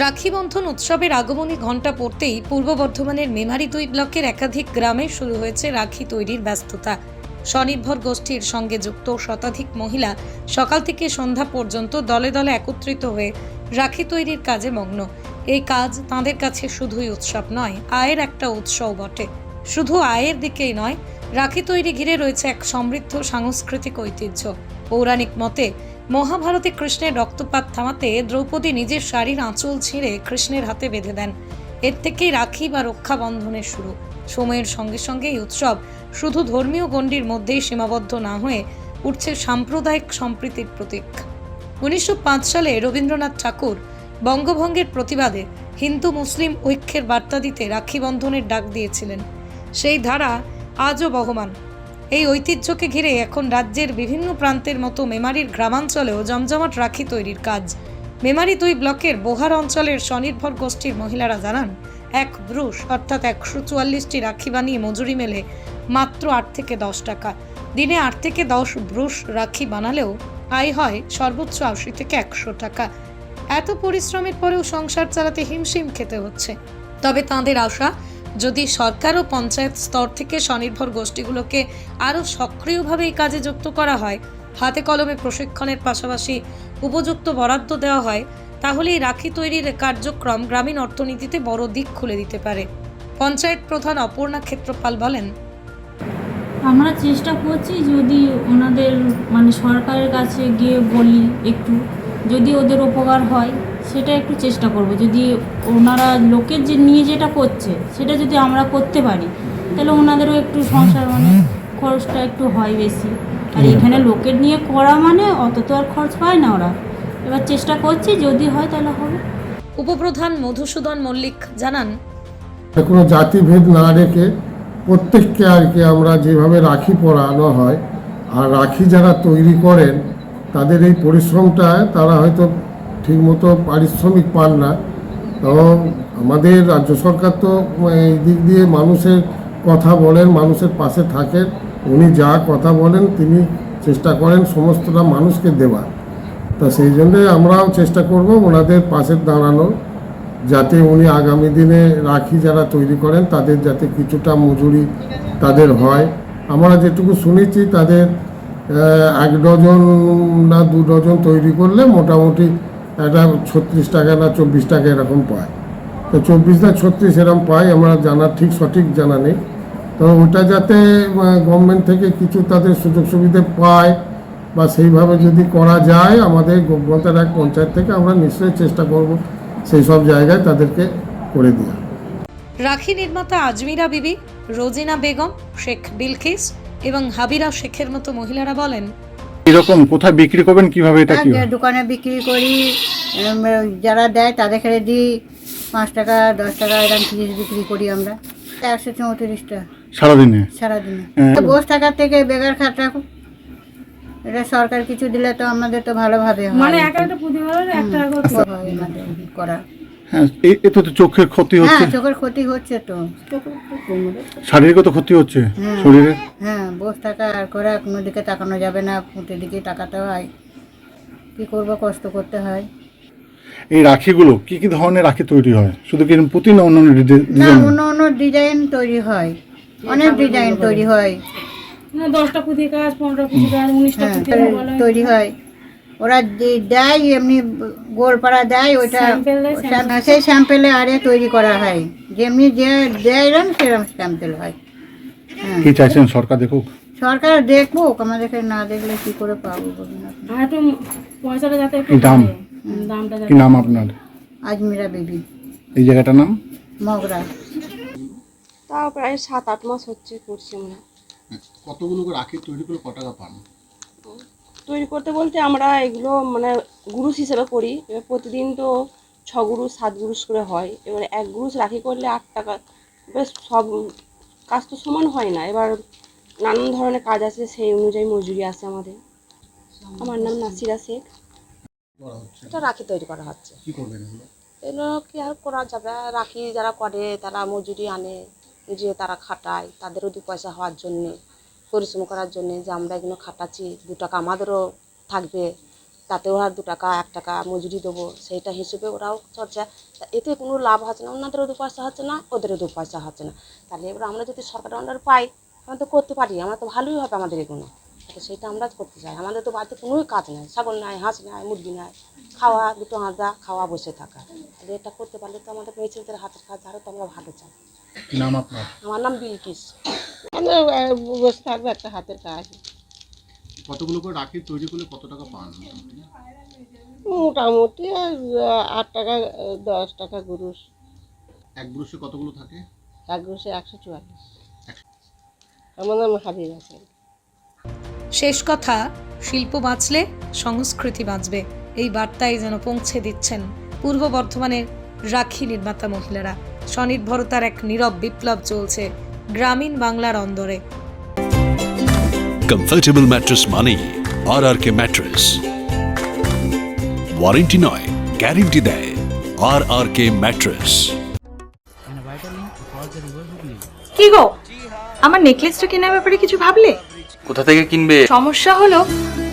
রাখি বন্ধন উৎসবের আগমনী ঘণ্টা পড়তেই পূর্ব বর্ধমানের মেমারি দুই ব্লকের একাধিক গ্রামে শুরু হয়েছে রাখি তৈরির ব্যস্ততা। স্বনির্ভর গোষ্ঠীর সঙ্গে যুক্ত শতাধিক মহিলা সকাল থেকে সন্ধ্যা পর্যন্ত দলে দলে একত্রিত হয়ে রাখি তৈরির কাজে মগ্ন। এই কাজ তাঁদের কাছে শুধুই উৎসব নয়, আয়ের একটা উৎসও বটে। শুধু আয়ের দিকেই নয়, রাখি তৈরি ঘিরে রয়েছে এক সমৃদ্ধ সাংস্কৃতিক ঐতিহ্য। পৌরাণিক মতে মহাভারতে কৃষ্ণের রক্তপাত থামাতে দ্রৌপদী নিজের শাড়ির আঁচল ছিঁড়ে কৃষ্ণের হাতে বেঁধে দেন। এর থেকেই রাখি বা রক্ষাবন্ধনের শুরু। সময়ের সঙ্গে সঙ্গে এই উৎসব শুধু ধর্মীয় গণ্ডির মধ্যেই সীমাবদ্ধ না হয়ে উঠছে সাম্প্রদায়িক সম্প্রীতির প্রতীক। উনিশশো পাঁচ সালে রবীন্দ্রনাথ ঠাকুর বঙ্গভঙ্গের প্রতিবাদে হিন্দু মুসলিম ঐক্যের বার্তা দিতে রাখি বন্ধনের ডাক দিয়েছিলেন। সেই ধারা আজও বহমান। এই ঐতিহ্যকে ঘিরে এখন রাজ্যের বিভিন্ন প্রান্তের মতো মেমারির গ্রামাঞ্চলেও জমজমাট রাখি তৈরির কাজ। মেমারি দুই ব্লকের বোহার অঞ্চলের স্বনির্ভর গোষ্ঠীর মহিলারা জানান, এক ব্রুশ অর্থাৎ একশো চুয়াল্লিশটি রাখি বানিয়ে মজুরি মেলে মাত্র আট থেকে দশ টাকা। দিনে আট থেকে দশ ব্রুশ রাখি বানালেও আয় হয় সর্বোচ্চ আশি থেকে একশো টাকা। এত পরিশ্রমের পরেও সংসার চালাতে হিমশিম খেতে হচ্ছে। তবে তাঁদের আশা যদি সরকার ও পঞ্চায়েত স্তর থেকে স্বনির্ভর গোষ্ঠীগুলোকে আরও সক্রিয়ভাবে এই কাজে যুক্ত করা হয়, হাতে কলমে প্রশিক্ষণের পাশাপাশি উপযুক্ত বরাদ্দ দেওয়া হয় তাহলে এই রাখি তৈরির কার্যক্রম গ্রামীণ অর্থনীতিতে বড় দিক খুলে দিতে পারে। পঞ্চায়েত প্রধান অপর্ণা ক্ষেত্রপাল বলেন, আমরা চেষ্টা করছি যদি ওনাদের মানে সরকারের কাছে গিয়ে বলি একটু, যদি ওদের উপকার হয়। সেটা একটু চেষ্টা করব। যদি ওনারা লোকের যে নিয়ে যেটা করছে সেটা যদি আমরা করতে পারি তাহলে ওনাদেরও একটু সংসার মানে খরচটা একটু হয় বেশি। আর এখানে লোকের নিয়ে করা মানে অত তো আর খরচ পায় না ওরা। এবার চেষ্টা করছি যদি হয় তাহলে হবে। উপপ্রধান মধুসূদন মল্লিক জানান কোনো জাতিভেদ না রেখে প্রত্যেককে আর কি আমরা যেভাবে রাখি পরানো হয় আর রাখি যারা তৈরি করেন তাদের এই পরিশ্রমটা তারা হয়তো ঠিকমতো পারিশ্রমিক পান না। এবং আমাদের রাজ্য সরকার তো এই দিক দিয়ে মানুষের কথা বলেন, মানুষের পাশে থাকেন। উনি যা কথা বলেন, তিনি চেষ্টা করেন সমস্তটা মানুষকে দেওয়ার তা সেই জন্যে আমরাও চেষ্টা করব ওনাদের পাশে দাঁড়ানোর, যাতে উনি আগামী দিনে রাখি যারা তৈরি করেন, তাদের যাতে কিছুটা মজুরি তাদের হয়। আমরা যেটুকু শুনেছি, তাদের এক ডজন না দু ডজন তৈরি করলে মোটামুটি একটা ছত্রিশ টাকা না চব্বিশ টাকা এরকম পায়। তো চব্বিশ না ছত্রিশ এরকম পাই আমরা জানা ঠিক সঠিক জানা নেই। তো ওটা যাতে গভর্নমেন্ট থেকে কিছু তাদের সুযোগ সুবিধে পায় বা সেইভাবে যদি করা যায়, আমাদের গোপবন্তার এক পঞ্চায়েত থেকে আমরা নিশ্চয়ই চেষ্টা করব সেই সব জায়গায় তাদেরকে করে দেওয়া রাখি নির্মাতা আজমিরা বিবি, রোজিনা বেগম, শেখ বিলকিস এবং হাবিরা শেখের মতো মহিলারা বলেন এরকম কোথায় বিক্রি করবেন? কীভাবে এটা কি হ্যাঁ, দোকানে বিক্রি করি যারা দেয় তাদেরকে দিই পাঁচ টাকা দশ টাকা এরকম জিনিস বিক্রি করি আমরা। একশো চৌত্রিশটা। সারাদিনে? সারাদিনে। হ্যাঁ। বস টাকার থেকে বেকার খাটা এটা সরকার কিছু দিলে তো আমাদের তো ভালোভাবে হয়। মানে এক একটা প্রতিবার একটা হয়। আমাদের করা। হ্যাঁ এ- এতে তো চোখের ক্ষতি হ্যাঁ হচ্ছে। চোখের ক্ষতি হচ্ছে তো। শারীরিক ক্ষতি হচ্ছে হ্যাঁ। শরীরে? হ্যাঁ বস টাকা আর করে কোনো দিকে তাকানো যাবে না ফুটে দিকে তাকাতে হয়। কী করব কষ্ট করতে হয়। এই রাখিগুলো কি কি ধরনের রাখি তৈরি হয়? শুধু কি পুঁতি না অন্যান্য না অন্য অন্য ডিজাইন তৈরি হয়। অনেক ডিজাইন তৈরি হয়। দশটা পুঁথি কাজ পনেরো পুঁথি কাজ উনিশটা হ্যাঁ পুঁথি কাজ বলা হয়। তৈরি হয়। ওরা যে- দেয় এমনি গোলপাড়া দেয় ওইটা সেই স্যাম্পেলে আরে তৈরি করা হয়। যেমনি যে দেয় সেরকম স্যাম্পেল হয়। হ্যাঁ। কি চাইছেন সরকার দেখুক? সরকার দেখব আমাদেরকে না দেখলে কি করে পাবো বলুন একটু পয়সাটা যাতে দাম? দামটা কি নাম আপনার? আজমিরা বেবি। এই জায়গাটার নাম? মগরা। তাও প্রায় সাত আট মাস হচ্ছে করছি আমরা। কতগুলো রাখি তৈরি করে ক টাকা পান? তৈরি করতে বলতে আমরা এগুলো মানে গুরুস হিসেবে করি। এবার প্রতিদিন তো ছ গুরুস সাত গুরুস করে হয়। এবার এক গুরুস রাখি করলে আট টাকা বেশ সব কাজ তো সমান হয় না। এবার নানান ধরনের কাজ আছে সেই অনুযায়ী মজুরি আছে আমাদের। আমার নাম নাসিরা শেখ। এটা রাখি তৈরি করা হচ্ছে। এগুলো? এগুলো কি আর করা যাবে? রাখি যারা করে তারা মজুরি আনে। যে তারা খাটায় তাদেরও দু পয়সা হওয়ার জন্যে। পরিশ্রম করার জন্যে যে আমরা এগুলো খাটাচ্ছি, দু টাকা আমাদেরও থাকবে তাতে ওরা দু টাকা, এক টাকা মজুরি দেবো, সেইটা হিসেবে ওরাও চর্চা। এতে কোনো লাভ হচ্ছে না ওনাদেরও দু পয়সা হচ্ছে না, ওদেরও দু পয়সা হচ্ছে না। তাহলে এবার আমরা যদি সরকারের আন্ডার পাই, আমরা তো করতে পারি, আমরা তো ভালোই হবে আমাদের এগুলো। তো সেটা আমরা করতে চাই, আমাদের তো বাড়িতে কোনোই কাজ নাই, ছাগল নাই, হাঁস নাই, মুরগি নাই, খাওয়া, দুটো হাঁদা খাওয়া, বসে থাকা। এটা করতে পারলে তো আমাদের মেয়ে ছেলেদের হাতের কাজ আরও তো আমরা ভালো চাই। কি নাম আপনার? আমার নাম বিলকিস। আমরা বসে থাকব একটা হাতের কাজ। কতগুলো করে রাখি তৈরি করলে কত টাকা পান? মোটামুটি আট টাকা দশ টাকা গুরুষ এক কতগুলো থাকে? এক গুরুষে একশো চুয়াল্লিশ। আমার নাম হারিয়ে গেছে শেষ কথা শিল্প বাঁচলে সংস্কৃতি বাঁচবে। এই বার্তাই যেন পৌঁছে দিচ্ছেন পূর্ব বর্ধমানের রাখি নির্মাতা মহিলারা। স্বনির্ভরতার এক নীরব বিপ্লব চলছে গ্রামীণ বাংলার অন্দরে। কমফোর্টেবল ম্যাট্রেস মানেই R R K mattress warranty নয় গ্যারেন্টি দেয় আর আর কে ম্যাট্রেস কি গো? আমার নেকলেসটা কেনার ব্যাপারে কিছু ভাবলে? কোথা থেকে কিনবে? সমস্যা হলো